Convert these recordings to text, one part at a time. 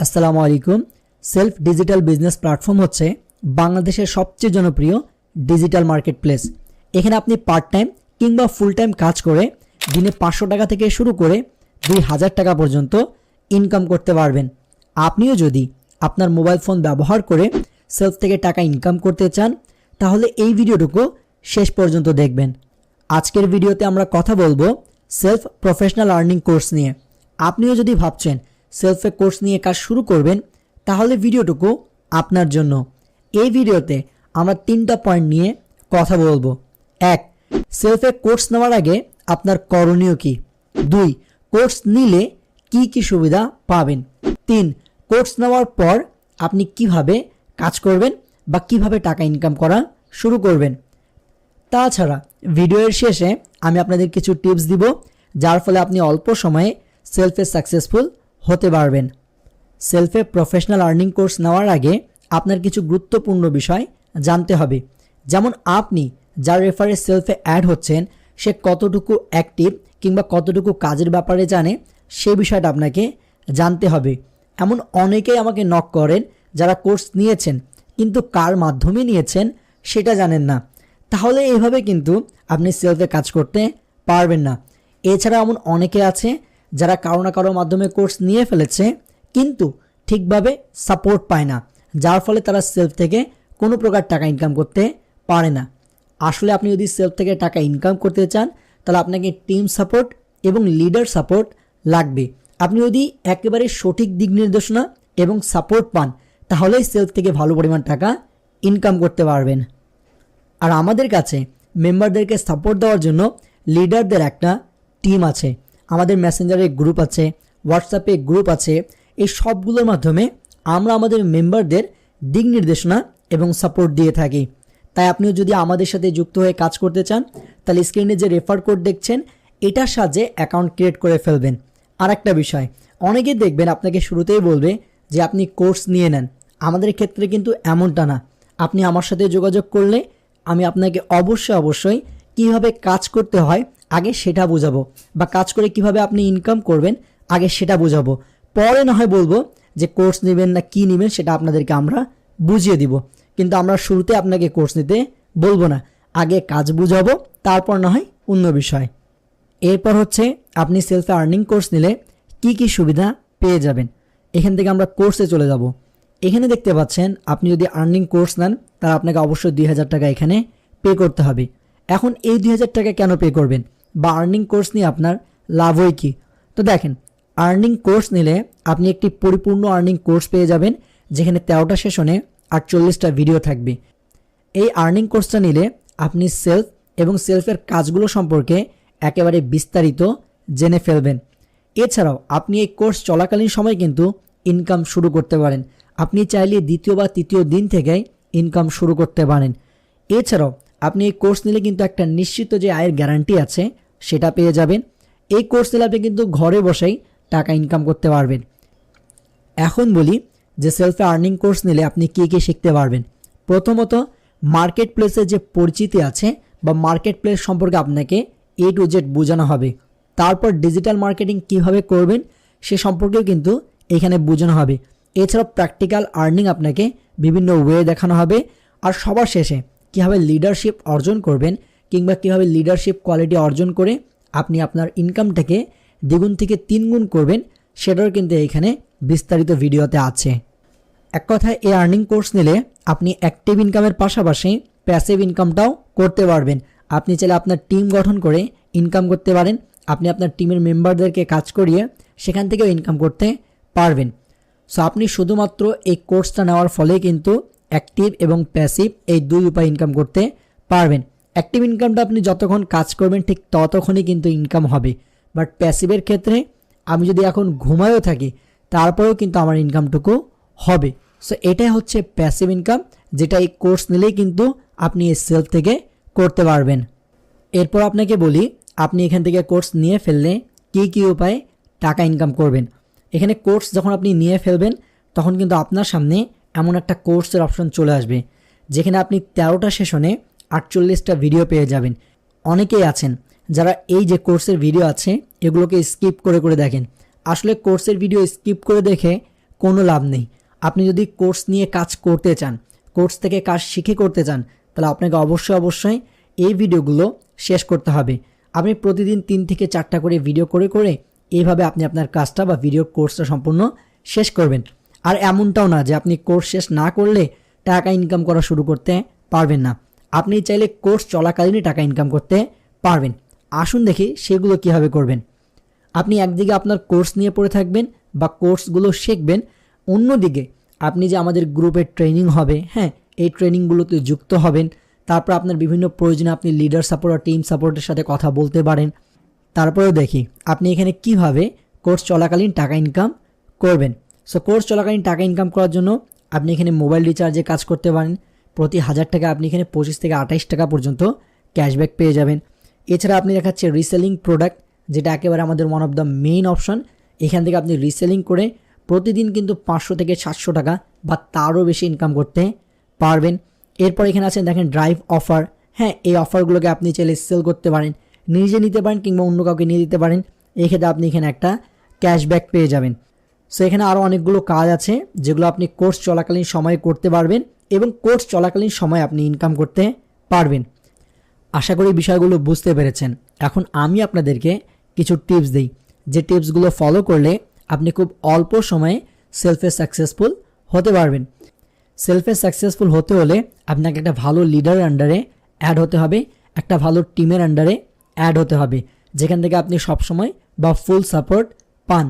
আসসালামু আলাইকুম। Self digital business platform হচ্ছে বাংলাদেশের সবচেয়ে জনপ্রিয় ডিজিটাল মার্কেট প্লেস এখানে আপনি পার্ট টাইম কিংবা ফুল টাইম কাজ করে দিনে পাঁচশো টাকা থেকে শুরু করে দুই হাজার টাকা পর্যন্ত ইনকাম করতে পারবেন। আপনিও যদি আপনার মোবাইল ফোন ব্যবহার করে সেলফ থেকে টাকা ইনকাম করতে চান, তাহলে এই ভিডিওটুকু শেষ পর্যন্ত দেখবেন। আজকের ভিডিওতে আমরা কথা বলব সেলফ প্রফেশনাল আর্নিং কোর্স নিয়ে। আপনিও যদি ভাবছেন সেলফে কোর্স নিয়ে কাজ শুরু করবেন, তাহলে ভিডিওটুকু আপনার জন্য। এই ভিডিওতে আমরা তিনটা পয়েন্ট নিয়ে কথা বলব। এক সেলফে কোর্স নেওয়ার আগে আপনার করণীয় কি? দুই কোর্স নিলে কি কি সুবিধা পাবেন? তিন কোর্স নেওয়ার পর আপনি কীভাবে কাজ করবেন বা কীভাবে টাকা ইনকাম করা শুরু করবেন? তাছাড়া ভিডিওর শেষে আমি আপনাদের কিছু টিপস দিব, যার ফলে আপনি অল্প সময়ে সেলফে সাকসেসফুল হতে পারবেন। সেলফে প্রফেশনাল আর্নিং কোর্স নেওয়ার আগে আপনার কিছু গুরুত্বপূর্ণ বিষয় জানতে হবে। যেমন আপনি যার রেফারে সেলফে অ্যাড হচ্ছেন, সে কতটুকু অ্যাক্টিভ কিংবা কতটুকু কাজের ব্যাপারে জানে, সে বিষয়টা আপনাকে জানতে হবে। এমন অনেকেই আমাকে নক করেন যারা কোর্স নিয়েছেন, কিন্তু কার মাধ্যমে নিয়েছেন সেটা জানেন না। তাহলে এইভাবে কিন্তু আপনি সেলফে কাজ করতে পারবেন না। এছাড়া এমন অনেকে আছে যারা কারও না কারও মাধ্যমে কোর্স নিয়ে ফেলেছে, কিন্তু ঠিকভাবে সাপোর্ট পায় না, যার ফলে তারা সেলফ থেকে কোনো প্রকার টাকা ইনকাম করতে পারে না। আসলে আপনি যদি সেলফ থেকে টাকা ইনকাম করতে চান, তাহলে আপনাকে টিম সাপোর্ট এবং লিডার সাপোর্ট লাগবে। আপনি যদি একেবারে সঠিক দিক নির্দেশনা এবং সাপোর্ট পান, তাহলেই সেলফ থেকে ভালো পরিমাণ টাকা ইনকাম করতে পারবেন। আর আমাদের কাছে মেম্বারদেরকে সাপোর্ট দেওয়ার জন্য লিডারদের একটা টিম আছে। আমাদের মেসেঞ্জারে গ্রুপ আছে হোয়াটসঅ্যাপে গ্রুপ আছে, এই সবগুলোর মাধ্যমে আমরা আমাদের মেম্বারদের দিক নির্দেশনা এবং সাপোর্ট দিয়ে থাকি। তাই আপনিও যদি আমাদের সাথে যুক্ত হয়ে কাজ করতে চান, তাহলে স্ক্রিনে যে রেফার কোড দেখছেন, এটার সাহায্যে অ্যাকাউন্ট ক্রিয়েট করে ফেলবেন। আর একটা বিষয়, অনেকে দেখবেন আপনাকে শুরুতেই বলবে যে আপনি কোর্স নিয়ে নেন। আমাদের ক্ষেত্রে কিন্তু এমনটা না। আপনি আমার সাথে যোগাযোগ করলে আমি আপনাকে অবশ্যই অবশ্যই কীভাবে কাজ করতে হয় আগে সেটা বোঝাবো বা কাজ করে কীভাবে আপনি ইনকাম করবেন, আগে সেটা বোঝাবো। পরে না হয় বলব যে কোর্স নেবেন না কি নেবেন সেটা আপনাদেরকে আমরা বুঝিয়ে দিব। কিন্তু আমরা শুরুতে আপনাকে কোর্স নিতে বলব না। আগে কাজ বুঝাবো, তারপর না হয় অন্য বিষয়। এরপর হচ্ছে আপনি সেলফে আর্নিং কোর্স নিলে কি কি সুবিধা পেয়ে যাবেন। এখান থেকে আমরা কোর্সে চলে যাব। এখানে দেখতে পাচ্ছেন আপনি যদি আর্নিং কোর্স নেন, তাহলে আপনাকে অবশ্যই দুই হাজার টাকা এখানে পে করতে হবে। এখন এই দুই হাজার টাকা কেন পে করবেন? বা আর্নিং কোর্স নিয়ে আপনার লাভই কী? তো দেখেন আর্নিং কোর্স নিলে আপনি একটি পরিপূর্ণ আর্নিং কোর্স পেয়ে যাবেন, যেখানে তেরোটা সেশনে আটচল্লিশটা ভিডিও থাকবে। এই আর্নিং কোর্সটা নিলে আপনি সেলফ এবং সেলফের কাজগুলো সম্পর্কে একেবারে বিস্তারিত জেনে ফেলবেন। এছাড়াও, আপনি এই কোর্স চলাকালীন সময় কিন্তু ইনকাম শুরু করতে পারেন। আপনি চাইলে দ্বিতীয় বা তৃতীয় দিন থেকেই ইনকাম শুরু করতে পারেন। এছাড়াও, আপনি এই কোর্স নিলে কিন্তু একটা নিশ্চিত যে আয়ের গ্যারান্টি আছে সেটা পেয়ে যাবেন। এই কোর্স নিলে আপনি কিন্তু ঘরে বসেই টাকা ইনকাম করতে পারবেন। এখন বলি যে সেলফে আর্নিং কোর্স নিলে আপনি কী কী শিখতে পারবেন। প্রথমত মার্কেট প্লেসের যে পরিচিতি আছে বা মার্কেট প্লেস সম্পর্কে আপনাকে এ টু জেড বোঝানো হবে। তারপর ডিজিটাল মার্কেটিং কীভাবে করবেন সে সম্পর্কেও কিন্তু এখানে বোঝানো হবে। এছাড়াও প্র্যাকটিক্যাল আর্নিং আপনাকে বিভিন্ন ওয়ে দেখানো হবে। আর সবার শেষে কীভাবে লিডারশিপ অর্জন করবেন কিংবা কীভাবে লিডারশিপ কোয়ালিটি অর্জন করে আপনি আপনার ইনকামটাকে দ্বিগুণ থেকে তিন গুণ করবেন, সেটাও কিন্তু এখানে বিস্তারিত ভিডিওতে আছে। এক কথায়, এই আর্নিং কোর্স নিলে আপনি অ্যাক্টিভ ইনকামের পাশাপাশি প্যাসিভ ইনকামটাও করতে পারবেন। আপনি চাইলে আপনার টিম গঠন করে ইনকাম করতে পারেন। আপনি আপনার টিমের মেম্বারদেরকে কাজ করিয়ে সেখান থেকেও ইনকাম করতে পারবেন। সো আপনি শুধুমাত্র এই কোর্সটা নেওয়ার ফলে কিন্তু অ্যাক্টিভ এবং প্যাসিভ এই দুই উপায় ইনকাম করতে পারবেন। অ্যাক্টিভ ইনকামটা আপনি যতক্ষণ কাজ করবেন, ঠিক ততক্ষণই কিন্তু ইনকাম হবে। বাট প্যাসিভের ক্ষেত্রে আমি যদি এখন ঘুমায়ও থাকি, তারপরেও কিন্তু আমার ইনকামটুকু হবে। সো এটাই হচ্ছে প্যাসিভ ইনকাম যেটা এই কোর্স নিলেই কিন্তু আপনি এই সেলফ থেকে করতে পারবেন। এরপর আপনাকে বলি, আপনি এখান থেকে কোর্স নিয়ে ফেললে কী কী উপায়ে টাকা ইনকাম করবেন। এখানে কোর্স যখন আপনি নিয়ে ফেলবেন, তখন কিন্তু আপনার সামনে এমন একটা কোর্সের অপশন চলে আসবে, যেখানে আপনি তেরোটা সেশনে আটচল্লিশটা ভিডিও পেয়ে যাবেন। অনেকেই আছেন যারা এই যে কোর্সের ভিডিও আছে, এগুলোকে স্কিপ করে করে দেখেন। আসলে কোর্সের ভিডিও স্কিপ করে দেখে কোনো লাভ নেই। আপনি যদি কোর্স নিয়ে কাজ করতে চান কোর্স থেকে কাজ শিখে করতে চান, তাহলে আপনাকে অবশ্যই অবশ্যই এই ভিডিওগুলো শেষ করতে হবে। আপনি প্রতিদিন তিন থেকে চারটা করে ভিডিও করে করে এইভাবে আপনি আপনার কাজটা বা ভিডিও কোর্সটা সম্পূর্ণ শেষ করবেন। আর এমনটাও না যে আপনি কোর্স শেষ না করলে টাকা ইনকাম করা শুরু করতে পারবেন না। আপনি চাইলে কোর্স চলাকালীনই টাকা ইনকাম করতে পারবেন। আসুন দেখি সেগুলো কীভাবে করবেন। আপনি একদিকে আপনার কোর্স নিয়ে পড়ে থাকবেন বা কোর্সগুলো শিখবেন, অন্যদিকে আপনি যে আমাদের গ্রুপের ট্রেনিং হবে হ্যাঁ এই ট্রেনিংগুলোতে যুক্ত হবেন, তারপর আপনার বিভিন্ন প্রয়োজনে আপনি লিডার সাপোর্ট আর টিম সাপোর্টের সাথে কথা বলতে পারেন। তারপরেও দেখি আপনি এখানে কীভাবে কোর্স চলাকালীন টাকা ইনকাম করবেন। সো কোর্স চলাকালীন টাকা ইনকাম করার জন্য আপনি এখানে মোবাইল রিচার্জে কাজ করতে পারেন প্রতি হাজার টাকা আপনি এখানে পঁচিশ থেকে আঠাইশ টাকা পর্যন্ত ক্যাশব্যাক পেয়ে যাবেন। এছাড়া আপনি দেখাচ্ছে রিসেলিং প্রোডাক্ট যেটা একেবারে আমাদের one of the main option এখান থেকে আপনি রিসেলিং করে প্রতিদিন কিন্তু পাঁচশো থেকে সাতশো টাকা বা তারও বেশি ইনকাম করতে পারবেন। এরপর এখানে আছেন দেখেন ড্রাইভ অফার হ্যাঁ এই অফারগুলোকে আপনি চাইলে সেল করতে পারেন। নিজে নিতে পারেন কিংবা অন্য কাউকে নিয়ে দিতে পারেন। এক্ষেত্রে আপনি এখানে একটা ক্যাশব্যাক পেয়ে যাবেন। সো এখানে আরও অনেকগুলো কাজ আছে, যেগুলো আপনি কোর্স চলাকালীন সময়ে করতে পারবেন এবং কোর্স চলাকালীন সময়ে আপনি ইনকাম করতে পারবেন। আশা করি বিষয়গুলো বুঝতে পেরেছেন। এখন আমি আপনাদেরকে কিছু টিপস দিই। যে টিপসগুলো ফলো করলে আপনি খুব অল্প সময়ে সেলফে সাকসেসফুল হতে পারবেন। সেলফে সাকসেসফুল হতে হলে আপনাকে একটা ভালো লিডারের আন্ডারে অ্যাড হতে হবে, একটা ভালো টিমের আন্ডারে অ্যাড হতে হবে, যেখান থেকে আপনি সবসময় বা ফুল সাপোর্ট পান।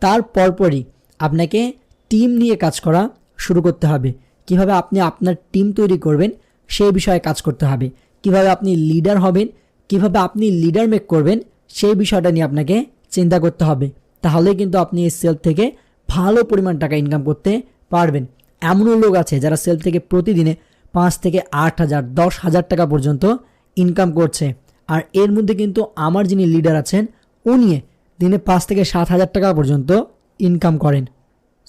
তার পরপরই আপনাকে টিম নিয়ে কাজ করা শুরু করতে হবে। কীভাবে আপনি আপনার টিম তৈরি করবেন, সেই বিষয়ে কাজ করতে হবে। কীভাবে আপনি লিডার হবেন, কীভাবে আপনি লিডার মেক করবেন, সেই বিষয়টা নিয়ে আপনাকে চিন্তা করতে হবে। তাহলে কিন্তু আপনি এই সেল থেকে ভালো পরিমাণ টাকা ইনকাম করতে পারবেন। এমনও লোক আছে যারা সেল থেকে প্রতিদিনে পাঁচ থেকে আট হাজার, দশ হাজার টাকা পর্যন্ত ইনকাম করছে। আর এর মধ্যে কিন্তু আমার যিনি লিডার আছেন উনি দিনে পাঁচ থেকে সাত হাজার টাকা পর্যন্ত ইনকাম করেন।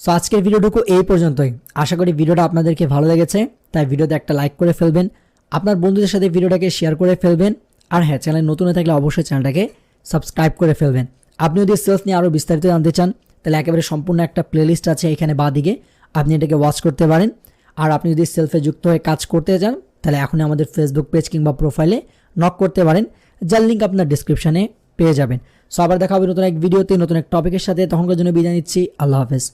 সো আজকের ভিডিওটুকু এই পর্যন্তই। আশা করি ভিডিওটা আপনাদেরকে ভালো লেগেছে, তাই ভিডিওতে একটা লাইক করে ফেলবেন, আপনার বন্ধুদের সাথে ভিডিওটাকে শেয়ার করে ফেলবেন, আর হ্যাঁ চ্যানেল নতুন হয়ে থাকলে অবশ্যই চ্যানেলটাকে সাবস্ক্রাইব করে ফেলবেন। আপনি যদি সেলস নিয়ে আরও বিস্তারিত জানতে চান, তাহলে একেবারে সম্পূর্ণ একটা প্লেলিস্ট আছে এখানে বাদিকে। আপনি এটাকে ওয়াচ করতে পারেন। আর আপনি যদি সেলফে যুক্ত হয়ে কাজ করতে চান, তাহলে এখনই আমাদের ফেসবুক পেজ কিংবা প্রোফাইলে নক করতে পারেন, যার লিঙ্ক আপনার ডিসক্রিপশানে পেয়ে যাবেন। সো আবার দেখা হবে নতুন এক ভিডিওতে, নতুন এক টপিকের সাথে। তখনকার জন্য বিদায় নিচ্ছি। আল্লাহ হাফেজ।